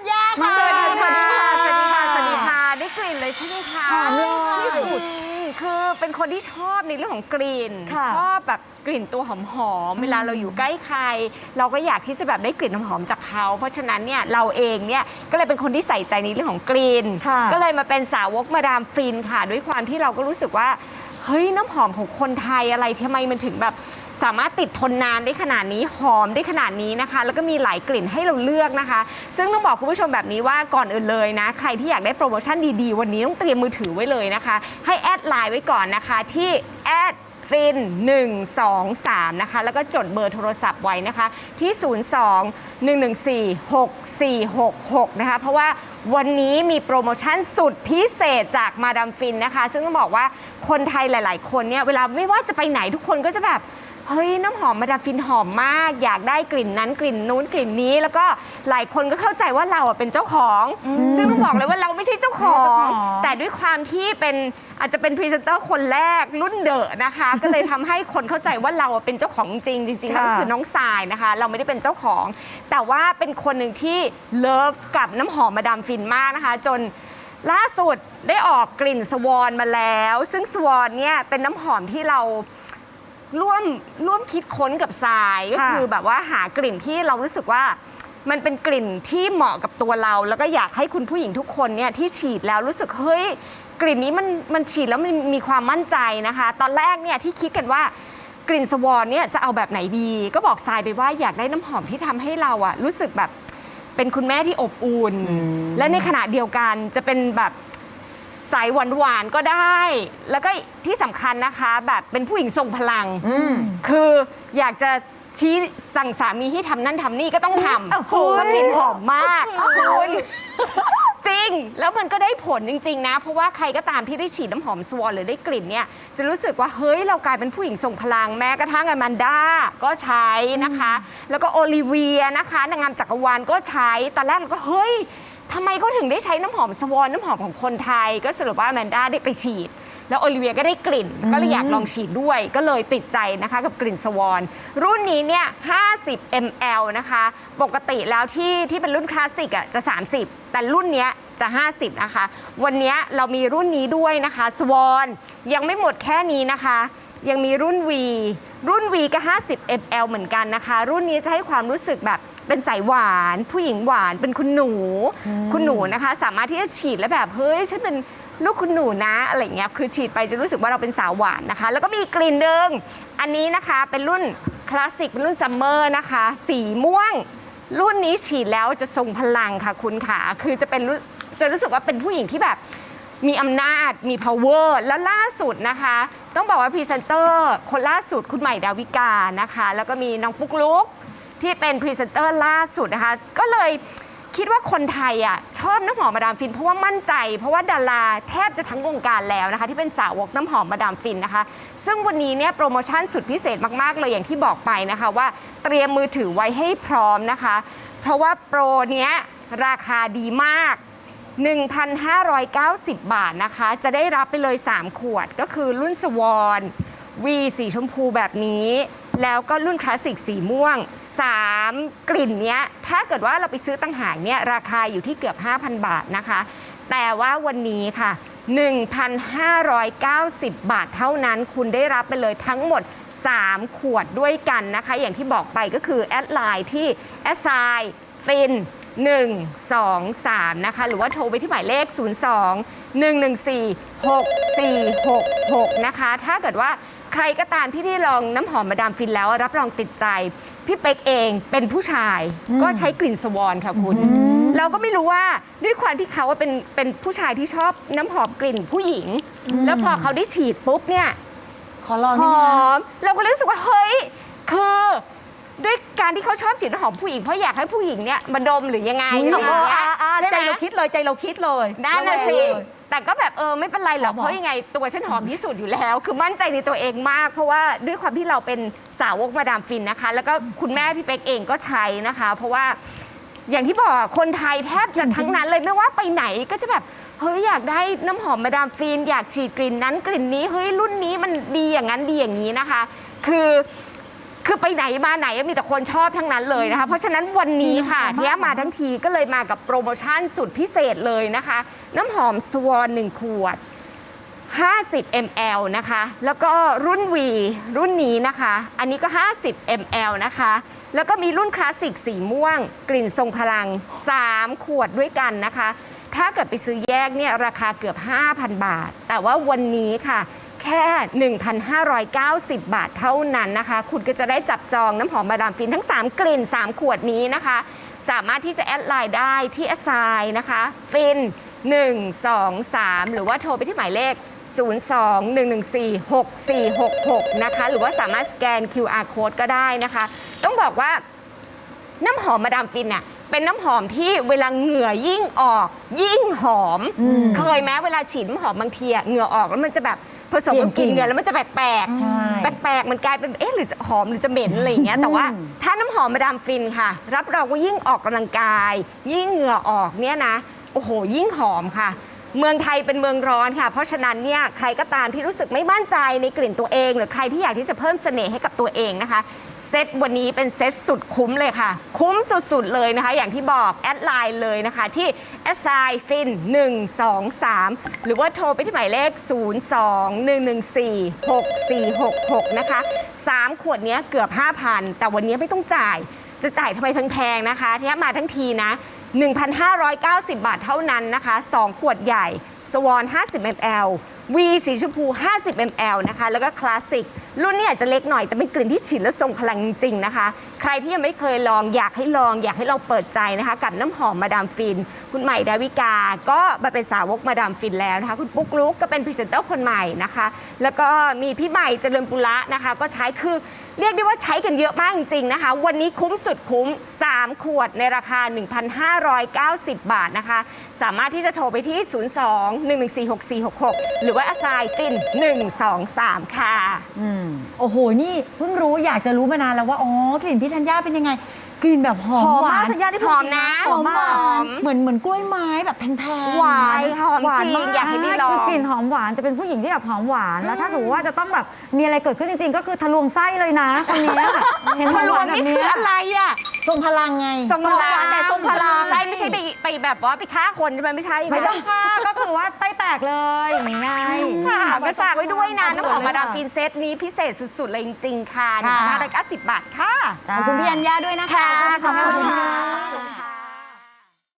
ญญาค่ะสวัสดีสวัสดีค่ะ สวัสดีค่ะ สวัสดีค่ะค่ะ ได้กลิ่นเลยใช่ไหมคะหอมเลยที่สุด คือเป็นคนที่ชอบในเรื่องของกลิ่น ค่ะชอบแบบกลิ่นตัวหอมๆเวลาเราอยู่ใกล้ใคร เราก็อยากที่จะแบบได้กลิ่นหอมๆจากเขา เพราะฉะนั้นเนี่ยเราเองเนี่ยก็เลยเป็นคนที่ใส่ใจในเรื่องของกลิ่น ค่ะ ก็เลยมาเป็นสาวกมาดามฟินค่ะ ด้วยความที่เราก็รู้สึกว่า เฮ้ยน้ำหอมของคนไทยอะไรทำไมมันถึงแบบ สามารถติดทนนานได้ขนาดนี้หอมได้ขนาดนี้นะคะ แล้วก็มีหลายกลิ่นให้เราเลือกนะคะ ซึ่งต้องบอกคุณผู้ชมแบบนี้ว่าก่อนอื่นเลยนะ ใครที่อยากได้โปรโมชั่นดีๆ วันนี้ต้องเตรียมมือถือไว้เลยนะคะ ให้แอดไลน์ไว้ก่อนนะคะที่แอดฟิน1 2 3 นะคะ แล้วก็จดเบอร์โทรศัพท์ไว้นะคะ ที่ 02 114 6466 นะคะ เพราะว่าวันนี้มีโปรโมชั่นสุดพิเศษจากมาดามฟินนะคะ ซึ่งต้องบอกว่าคนไทยหลาย ๆ คนเนี่ย เวลาไม่ว่าจะไปไหนทุกคนก็จะแบบ เฮ้ยน้ำหอมมาดามฟินหอมมาก อยากได้กลิ่นนั้นกลิ่นนู้นกลิ่นนี้ แล้วก็หลายคนก็เข้าใจว่าเราอะเป็นเจ้าของ ซึ่งต้องบอกเลยว่าเราไม่ใช่เจ้าของไม่ใช่เจ้าของ แต่ด้วยความที่เป็นอาจจะเป็นพรีเซนเตอร์คนแรกรุ่นเดอะนะคะ ก็เลยทำให้คนเข้าใจว่าเราอะเป็นเจ้าของจริงจริงๆแล้วก็ค่ะคือน้องทรายนะคะ เราไม่ได้เป็นเจ้าของ แต่ว่าเป็นคนหนึ่งที่เลิฟกับน้ำหอมมาดามฟินมากนะคะ จน ล่าสุดได้ออกกลิ่นสวอนมาแล้ว ซึ่งสวอนเนี่ยเป็นน้ำหอมที่เรา ร่วมร่วมคิดค้นกับทรายก็ค่ะคือแบบว่าหากลิ่นที่เรารู้สึกว่า มันเป็นกลิ่นที่เหมาะกับตัวเรา แล้วก็อยากให้คุณผู้หญิงทุกคนเนี่ยที่ฉีดแล้วรู้สึกเฮ้ยกลิ่นนี้มันมันฉีดแล้วมันมีความมั่นใจนะคะ ตอนแรกเนี่ยที่คิดกันว่ากลิ่นสวอนเนี่ยจะเอาแบบไหนดี ก็บอกทรายไปว่าอยากได้น้ำหอมที่ทำให้เราอะรู้สึกแบบเป็นคุณแม่ที่อบอุ่น และในขณะเดียวกันจะเป็นแบบ สายหวานหวานๆก็ได้ แล้วก็ที่สำคัญนะคะแบบเป็นผู้หญิงทรงพลังคืออยากจะชี้สั่งสามีให้ทำนั่นทำนี่ก็ต้องทำอ้าวเพราะว่ากลิ่นหอมมากอ้าวคุณ จริง แล้วมันก็ได้ผลจริง ๆ นะ เพราะว่าใครก็ตามที่ได้ฉีดน้ำหอมสวอนหรือได้กลิ่นเนี่ย จะรู้สึกว่าเฮ้ยเรากลายเป็นผู้หญิงทรงพลังแม้กระทั่งอแมนด้าก็ใช้นะคะ แล้วก็โอลิเวียนะคะนางงามจักรวาลก็ใช้ตอนแรกเราก็เฮ้ย ทำไมเขาถึงได้ใช้น้ำหอมสวอนน้ำหอมของคนไทย ก็สรุปว่าแมนด้าได้ไปฉีด แล้วโอลิเวียก็ได้กลิ่น ก็เลยอยากลองฉีดด้วยก็เลยติดใจนะคะกับกลิ่นสวอนรุ่นนี้เนี่ย 50 ml นะคะ ปกติแล้วที่ที่เป็นรุ่นคลาสสิกอะจะ 30 แต่รุ่นเนี้ยจะ 50 นะคะ วันนี้เรามีรุ่นนี้ด้วยนะคะสวอนยังไม่หมดแค่นี้นะคะ ยังมีรุ่น V รุ่น V ก็ 50 ml เหมือนกันนะคะ รุ่นนี้จะให้ความรู้สึกแบบเป็นสายหวาน ผู้หญิงหวานเป็นคุณหนู คุณหนูนะคะ สามารถที่จะฉีดแล้วแบบ เฮ้ย ฉันเป็นลูกคุณหนูนะอะไรอย่างเงี้ยคือฉีดไปจะรู้สึกว่าเราเป็นสาวหวานนะคะ แล้วก็มีอีกกลิ่นหนึ่งอันนี้นะคะเป็นรุ่นคลาสสิกเป็นรุ่นซัมเมอร์นะคะ สีม่วง รุ่นนี้ฉีดแล้วจะทรงพลังค่ะคุณขาคือจะเป็นรู้จะรู้สึกว่าเป็นผู้หญิงที่แบบ มีอำนาจมี power แล้วล่าสุดนะคะ ต้องบอกว่าพรีเซนเตอร์คนล่าสุดคุณใหม่ดาวิกานะคะ แล้วก็มีน้องปุ๊กลุกที่เป็นพรีเซนเตอร์ล่าสุดนะคะ ก็เลยคิดว่าคนไทยอะชอบน้ำหอมมาดามฟินเพราะว่ามั่นใจ เพราะว่าดาราแทบจะทั้งวงการแล้วนะคะ ที่เป็นสาวกน้ำหอมมาดามฟินนะคะ ซึ่งวันนี้เนี่ยโปรโมชั่นสุดพิเศษมากๆ เลยอย่างที่บอกไปนะคะ ว่าเตรียมมือถือไว้ให้พร้อมนะคะ เพราะว่าโปรเนี้ยราคาดีมาก 1,590 บาทนะคะ จะได้รับไปเลย 3 ขวดก็คือรุ่นสวอนวีสีชมพูแบบนี้ แล้วก็รุ่นคลาสสิกสีม่วง 3 กลิ่นเนี้ย ถ้าเกิดว่าเราไปซื้อตั้งหากเนี่ยราคาอยู่ที่เกือบ 5,000 บาทนะคะ แต่ว่าวันนี้ค่ะ 1,590 บาทเท่านั้นคุณได้รับไปเลยทั้งหมด 3 ขวดด้วยกันนะคะ อย่างที่บอกไปก็คือแอดไลน์ที่แอดไซน์ฟิน 1 2 3 นะคะ หรือว่าโทรไปที่หมายเลข 02 114 6466 นะคะ ถ้าเกิดว่าใครก็ตามที่ได้ลองน้ำหอมมาดามฟินแล้วรับรองติดใจ พี่เป๊กเองเป็นผู้ชายก็ใช้กลิ่นสวอนค่ะคุณ เราก็ไม่รู้ว่าด้วยความที่เขาว่าเป็นเป็นผู้ชายที่ชอบน้ำหอมกลิ่นผู้หญิง แล้วพอเขาได้ฉีดปุ๊บเนี่ยขอลองหได้ไหมอคะมเราก็เลยรู้สึกว่าเฮ้ย คือ ด้วยการที่เขาชอบฉีดน้ำหอมผู้หญิงเพราะอยากให้ผู้หญิงเนี่ยมาดมหรือยังไงอุ๊ยอะไรอย่างเงี้ยอ่าอ่าใช่ไหม ใจเราคิดเลยใจเราคิดเลยนั่นน่ะสิเราเลย แต่ก็แบบเออไม่เป็นไรหรอกหอมเพราะยังไงตัวฉันหอมที่สุดอยู่แล้ว คือมั่นใจในตัวเองมาก เพราะว่าด้วยความที่เราเป็นสาวกมาดามฟินนะคะ แล้วก็คุณแม่พี่เป๊กเองก็ใช้นะคะ เพราะว่าอย่างที่บอกอะคนไทยแทบจะทั้งนั้นเลยไม่ว่าไปไหนก็จะแบบเฮ้ยอยากได้น้ำหอมมาดามฟิน อยากฉีดกลิ่นนั้นกลิ่นนี้เฮ้ยรุ่นนี้มันดีอย่างนั้นดีอย่างนี้นะคะ คือ คือไปไหนมาไหนมีแต่คนชอบทั้งนั้นเลยนะคะ เพราะฉะนั้นวันนี้ค่ะดีนะคะเนี้ยมาทั้งทีก็เลยมากับโปรโมชั่นสุดพิเศษเลยนะคะ น้ำหอมสวอนหนึ่งขวด 50 ml นะคะ แล้วก็รุ่น V รุ่นนี้นะคะ อันนี้ก็ 50 ml นะคะ แล้วก็มีรุ่นคลาสสิกสีม่วง กลิ่นทรงพลัง 3 ขวดด้วยกันนะคะ ถ้าเกิดไปซื้อแยกเนี่ยราคาเกือบ 5,000 บาท แต่ว่าวันนี้ค่ะ แค่ 1,590 บาทเท่านั้นนะคะ คุณก็จะได้จับจองน้ำหอมมาดามฟินทั้ง 3 กลิ่น 3 ขวดนี้นะคะ สามารถที่จะแอดไลน์ได้ที่แอสไซน์นะคะ ฟิน 1 2 3 หรือว่าโทรไปที่หมายเลข 02-114-6466 นะคะ หรือว่าสามารถสแกน QR code ก็ได้นะคะ ต้องบอกว่าน้ำหอมมาดามฟินเนี่ย เป็นน้ำหอมที่เวลาเหงื่อยิ่งออก ยิ่งหอม เคยไหมเวลาฉีดน้ำหอมบางทีอะเหงื่อออกแล้วมันจะแบบผสมกับกลิ่นเหงื่อแล้วมันจะแปลกๆใช่แปลกๆมันกลายเป็นเอ๊ะหรือจะหอมหรือจะเหม็นอะไรอย่างเงี้ยแต่ว่าถ้าน้ำหอมมาดามฟินค่ะ รับรองว่ายิ่งออกกำลังกาย ยิ่งเหงื่อออกเนี่ยนะโอ้โห ยิ่งหอมค่ะ เมืองไทยเป็นเมืองร้อนค่ะ เพราะฉะนั้นเนี่ยใครก็ตามที่รู้สึกไม่มั่นใจในกลิ่นตัวเอง หรือใครที่อยากที่จะเพิ่มเสน่ห์ให้กับตัวเองนะคะ เซตวันนี้เป็นเซตสุดคุ้มเลยค่ะ คุ้มสุดๆเลยนะคะ อย่างที่บอกแอดไลน์เลยนะคะ ที่แอดไซฟิน123 หรือว่าโทรไปที่หมายเลข 02-114-6466 นะคะ 3 ขวดนี้เกือบ 5,000 แต่วันนี้ไม่ต้องจ่ายจะจ่ายทำไมแพงๆนะคะที่มาทั้งทีนะ 1,590 บาทเท่านั้นนะคะ 2 ขวดใหญ่ สวอน50 ml วีสีชมพู 50 ml นะคะ แล้วก็คลาสสิก รุ่นนี้อาจจะเล็กหน่อย แต่เป็นกลิ่นที่ฉีดแล้วทรงพลังจริงๆนะคะ ใครที่ยังไม่เคยลองอยากให้ลองอยากให้เราเปิดใจนะคะ กับน้ำหอมมาดามฟิน คุณใหม่ดาวิกา ก็มาเป็นสาวกมาดามฟินแล้วนะคะ คุณปุ๊กลุกก็เป็นพรีเซนเตอร์คนใหม่นะคะ แล้วก็มีพี่ใหม่เจริญปุระนะคะ ก็ใช้คือเรียกได้ว่าใช้กันเยอะมากจริงๆนะคะ วันนี้คุ้มสุดคุ้ม 3 ขวดในราคา 1,590 บาทนะคะ สามารถที่จะโทรไปที่ 02-114-6466 หรือว่าอาซายฟิน 123 ค่ะ อืมโอ้โห นี่เพิ่งรู้อยากจะรู้มานานแล้วว่า อ๋อกลิ่นพี่ธัญญาเป็นยังไง กลิ่นแบบหอมหอมหวามากนสัญญาที่หพูอดมจริงนะหอมหมากอม เหมือนเหมือนกล้วยไม้แบบแพงๆ หวานใช่หอมหวานจริงมากอยากให้ได้ลอง คือกลิ่นหอมหวานแต่เป็นผู้หญิงที่แบบหอมหวาน แล้วถ้าสมมติว่าจะต้องแบบมีอะไรเกิดขึ้นจริงๆ ก็คือทะลวงไส้เลยนะคนนี้เห็นหทะอมลหววางนแบนี่บคืนี้ออะไรอะทรงพลังไงทรงพลังทรงพลัง แต่ทรงพลัง ใช่ไม่ใช่ไปไปแบบว่าไปฆ่าคนใช่ไหมไม่ใช่นะไม่ต้องค่ะก็คือว่าไส้แตกเลยอย่างนี้ไง ค่ะก็ฝากไว้ด้วยนะขอบคุณน้ำหอมเลยมาดามค่ะฟินเซตนี้พิเศษสุดๆเลยจริงๆค่ะค่ะ1,590บาทค่ะ ขอบคุณพี่ธัญญาด้วยนะคะค่ะขอบคุณขอบคุณค่ะค่ะ